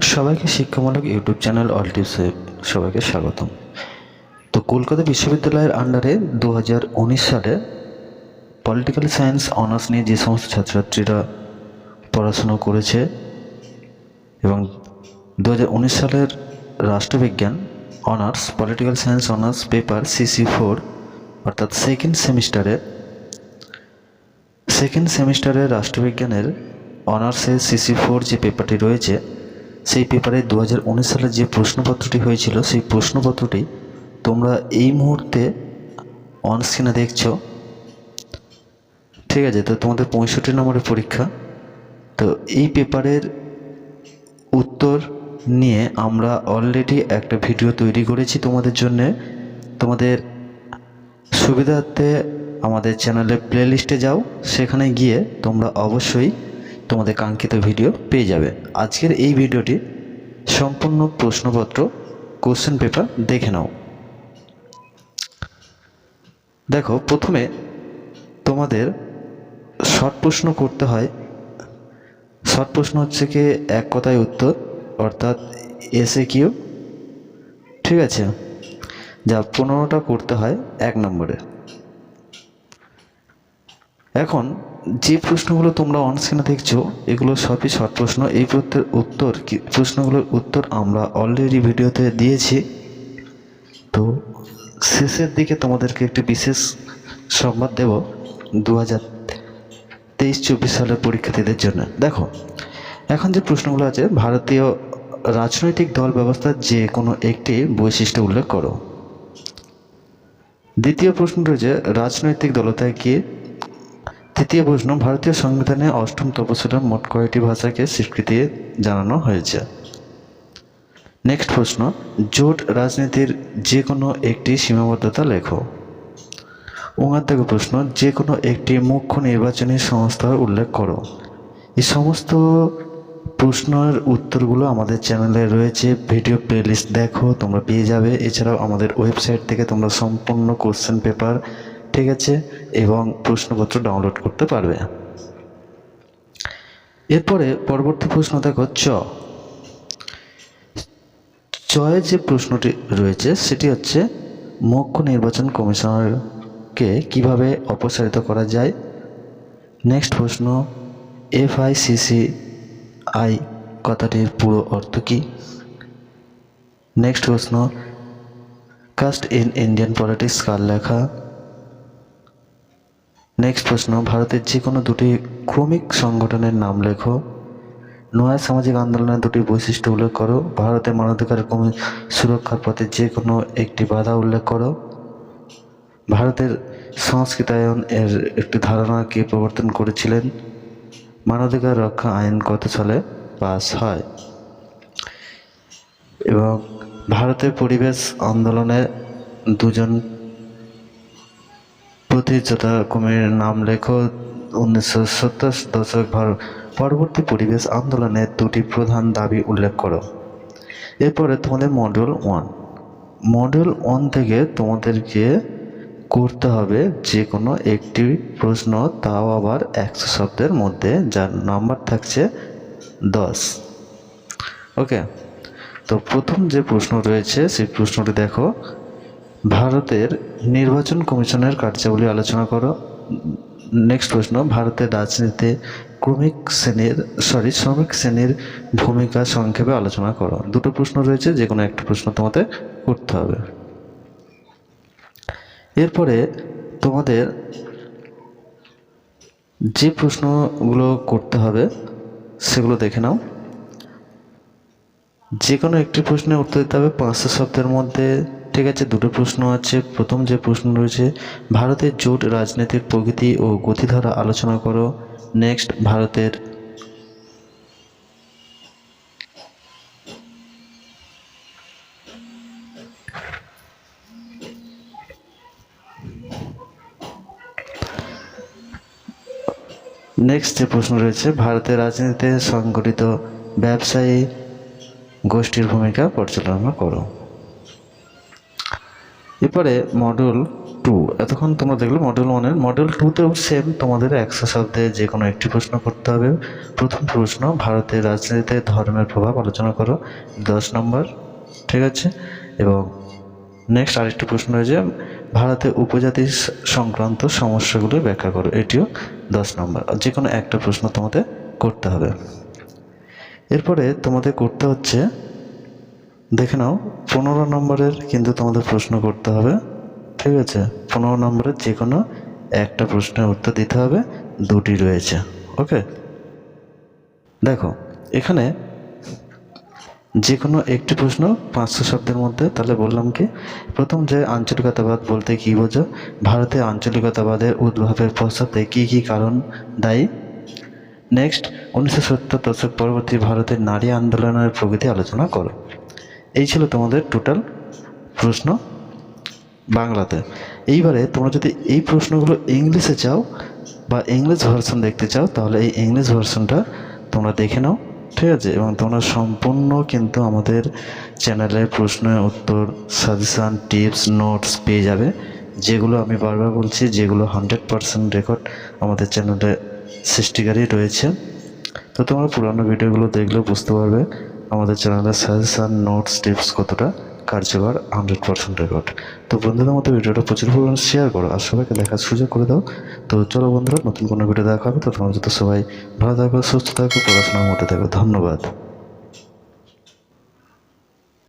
সবাইকে শিক্ষামূলক YouTube channel all টিপসে সবাইকে স্বাগতম। তো কলকাতা বিশ্ববিদ্যালয়ের আন্ডারে দু হাজার উনিশ সালে পলিটিক্যাল সায়েন্স অনার্স নিয়ে যে সমস্ত ছাত্রছাত্রীরা পড়াশুনো করেছে এবং দু হাজার উনিশ সালের রাষ্ট্রবিজ্ঞান honours political science honours paper CC four অর্থাৎ সেকেন্ড সেমিস্টারে সেকেন্ড সেমিস্টারের রাষ্ট্রবিজ্ঞানের অনার্সের সিসি ফোর যে পেপারটি রয়েছে সেই পেপারে দু সালে যে প্রশ্নপত্রটি হয়েছিল, সেই প্রশ্নপত্রটি তোমরা এই মুহূর্তে অন স্ক্রিনে দেখছ। ঠিক আছে, তো তোমাদের পঁয়ষট্টি নম্বরের পরীক্ষা। তো এই পেপারের উত্তর নিয়ে আমরা অলরেডি একটা ভিডিও তৈরি করেছি তোমাদের জন্যে। তোমাদের সুবিধার্থে আমাদের চ্যানেলের প্লেলিস্টে যাও, সেখানে গিয়ে তোমরা অবশ্যই তোমাদের কাঙ্ক্ষিত ভিডিও পেয়ে যাবে। আজকের এই ভিডিওটি সম্পূর্ণ প্রশ্নপত্র কোশ্চেন পেপার দেখে নাও। দেখো, প্রথমে তোমাদের শর্ট প্রশ্ন করতে হয়। শর্ট প্রশ্ন হচ্ছে কি, এক কথায় উত্তর, অর্থাৎ এসে কিউ ঠিক আছে? যা পনেরোটা করতে হয় এক নম্বরে। এখন যে প্রশ্নগুলো তোমরা অনস্ক্রিনে দেখছ, এগুলো সবই শর্ট প্রশ্ন। এই প্রত্যেক উত্তর কি, প্রশ্নগুলোর উত্তর আমরা অলরেডি ভিডিওতে দিয়েছি। তো শেষের দিকে তোমাদেরকে একটি বিশেষ সংবাদ দেব দু হাজার তেইশ চব্বিশ সালের পরীক্ষার্থীদের জন্য। দেখো, এখন যে প্রশ্নগুলো আছে, ভারতীয় রাজনৈতিক দল ব্যবস্থার যে কোনো একটি বৈশিষ্ট্য উল্লেখ করো। দ্বিতীয় প্রশ্ন রয়েছে, রাজনৈতিক দলতায় কি তৃতীয় প্রশ্ন, ভারতীয় সংবিধানে অষ্টম তপশিলের মোট কয়টি ভাষাকে স্বীকৃতি জানানো হয়েছে? নেক্সট প্রশ্ন, জোট রাজনীতির যে কোনো একটি সীমাবদ্ধতা লেখো। উমার থেকে প্রশ্ন যে কোনো একটি মুখ্য নির্বাচনী সংস্থার উল্লেখ করো। এই সমস্ত প্রশ্নের উত্তরগুলো আমাদের চ্যানেলে রয়েছে, ভিডিও প্লেলিস্ট দেখো, তোমরা পেয়ে যাবে। এছাড়াও আমাদের ওয়েবসাইট থেকে তোমরা সম্পূর্ণ কোশ্চেন পেপার ঠিক আছে, এবং প্রশ্নপত্র ডাউনলোড করতে পারবে। এরপরে পরবর্তী প্রশ্ন দেখো, চ। চয়ে যে প্রশ্নটি রয়েছে, সেটি হচ্ছে মুখ্য নির্বাচন কমিশনারকে কীভাবে অপসারিত করা যায়? নেক্সট প্রশ্ন এফআইসিসি আই কথাটির পুরো অর্থ কী? নেক্সট প্রশ্ন, কাস্ট ইন ইন্ডিয়ান পলিটিক্স কার লেখা? নেক্সট প্রশ্ন, ভারতের যে কোনো দুটি ক্রমিক সংগঠনের নাম লেখো। নয়া, সামাজিক আন্দোলনের দুটি বৈশিষ্ট্য উল্লেখ করো। ভারতের মানবাধিকার কমি সুরক্ষার পথে যে কোনো একটি বাধা উল্লেখ করো। ভারতের সংস্কৃতায়ন এর একটি ধারণা কে প্রবর্তন করেছিলেন? মানবাধিকার রক্ষা আইন কত সালে পাস হয়? এবং ভারতের পরিবেশ আন্দোলনে দুজন প্রতিযোদ্ধা কমির নাম লেখো। উনিশশো সত্তর দশক ভারত পরবর্তী পরিবেশ আন্দোলনের দুটি প্রধান দাবি উল্লেখ করো। এরপরে তোমাদের মডিউল ওয়ান মডিউল ওয়ান থেকে তোমাদেরকে করতে হবে যে কোনো একটি প্রশ্ন, তাও আবার একশো শব্দের মধ্যে, যার নাম্বার থাকছে দশ। ওকে তো প্রথম যে প্রশ্ন রয়েছে, সেই প্রশ্নটি দেখো। ভারতের নির্বাচন কমিশনের কার্যাবলী আলোচনা করো। নেক্সট প্রশ্ন, ভারতের রাজনীতিতে ক্রমিক শ্রেণির সরি শ্রমিক শ্রেণির ভূমিকা সংক্ষেপে আলোচনা করো। দুটো প্রশ্ন রয়েছে যে কোনো একটা প্রশ্ন তোমাদের করতে হবে। এরপরে তোমাদের যে প্রশ্নগুলো করতে হবে, সেগুলো দেখে নাও। যে কোনো একটি প্রশ্নের উত্তর দিতে হবে পাঁচশো শব্দের মধ্যে ঠিক আছে, দুটো প্রশ্ন আছে। প্রথম যে প্রশ্ন রয়েছে, ভারতের জোট রাজনীতির প্রকৃতি ও গতিধারা আলোচনা করো। নেক্সট ভারতের নেক্সট যে প্রশ্ন রয়েছে, ভারতের রাজনীতিতে সংগঠিত ব্যবসায়ী গোষ্ঠীর ভূমিকা পরিচালনা করো। এরপরে মডুল টু এতক্ষণ তোমরা দেখলে মডেল ওয়ানের মডেল টুতেও সেম তোমাদের একশো শব্দে যে কোনো একটি প্রশ্ন করতে হবে। প্রথম প্রশ্ন, ভারতের রাজনীতিতে ধর্মের প্রভাব আলোচনা করো। দশ নম্বর, ঠিক আছে? এবং নেক্সট আরেকটি প্রশ্ন রয়েছে, ভারতে উপজাতি সংক্রান্ত সমস্যাগুলো ব্যাখ্যা করো। এটিও দশ নম্বর। যে কোনো একটা প্রশ্ন তোমাদের করতে হবে। এরপরে তোমাদের করতে হচ্ছে দেখে নাও, পনেরো নম্বরের কিন্তু তোমাদের প্রশ্ন করতে হবে। ঠিক আছে, পনেরো নম্বরের যে কোনো একটা প্রশ্নের উত্তর দিতে হবে, দুটি রয়েছে, ওকে? দেখো, এখানে যে কোনো একটি প্রশ্ন পাঁচশো শব্দের মধ্যে, তাহলে বললাম কি, প্রথম যে আঞ্চলিকতাবাদ বলতে কী বোঝো? ভারতে আঞ্চলিকতাবাদের উদ্ভবের পশ্চাতে কী কী কারণ দায়ী? নেক্সট উনিশশো সত্তর দশক পরবর্তী ভারতের নারী আন্দোলনের প্রগতি আলোচনা করো। এই ছিল তোমাদের টোটাল প্রশ্ন বাংলাতে। এইবারে তোমরা যদি এই প্রশ্নগুলো ইংলিশে চাও বা ইংলিশ ভার্সন দেখতে চাও, তাহলে এই ইংলিশ ভার্সনটা তোমরা দেখে নাও, ঠিক আছে? এবং তোমরা সম্পূর্ণ কিন্তু আমাদের চ্যানেলে প্রশ্নের উত্তর সাজেশান টিপস নোটস পেয়ে যাবে। যেগুলো আমি বারবার বলছি, যেগুলো হান্ড্রেড পারসেন্ট রেকর্ড আমাদের চ্যানেলে সৃষ্টিকারী রয়েছে। তো তোমরা পুরানো ভিডিওগুলো দেখলেও বুঝতে পারবে। আমাদের চ্যানেলের সাজেশান নোটস টিপস কতটা কার্যকর? হান্ড্রেড পার্সেন্ট রেকর্ড তো বন্ধুদের মতো ভিডিওটা প্রচুর পরিমাণে শেয়ার করো আর সবাইকে দেখার সুযোগ করে দাও। তো চলো বন্ধুরা, নতুন কোনো ভিডিও দেখা হবে। তো তোমার যত সবাই ভালো থাকবে সুস্থ থাকবে পড়াশোনার মধ্যে থাকবে ধন্যবাদ।